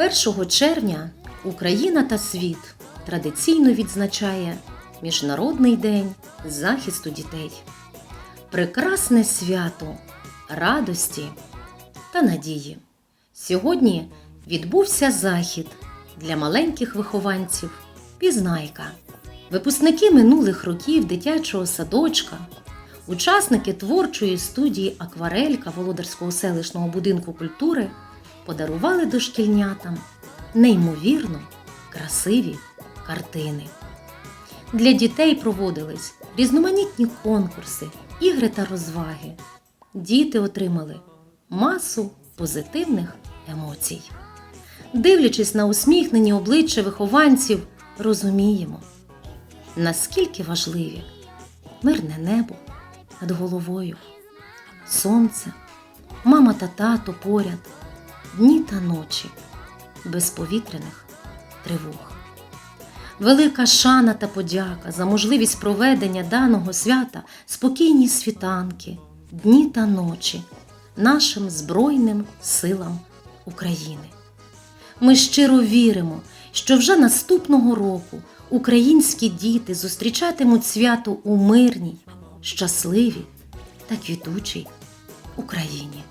1 червня Україна та світ традиційно відзначає Міжнародний день захисту дітей. Прекрасне свято радості та надії. Сьогодні відбувся захід для маленьких вихованців Пізнайка. Випускники минулих років дитячого садочка, учасники творчої студії Акварелька Володарського селищного будинку культури подарували дошкільнятам неймовірно красиві картини. Для дітей проводились різноманітні конкурси, ігри та розваги. Діти отримали масу позитивних емоцій. Дивлячись на усміхнені обличчя вихованців, розуміємо, наскільки важливі мирне небо над головою, сонце, мама та тато поряд, дні та ночі без повітряних тривог. Велика шана та подяка за можливість проведення даного свята спокійні світанки, дні та ночі нашим Збройним силам України. Ми щиро віримо, що вже наступного року українські діти зустрічатимуть свято у мирній, щасливій та квітучій Україні.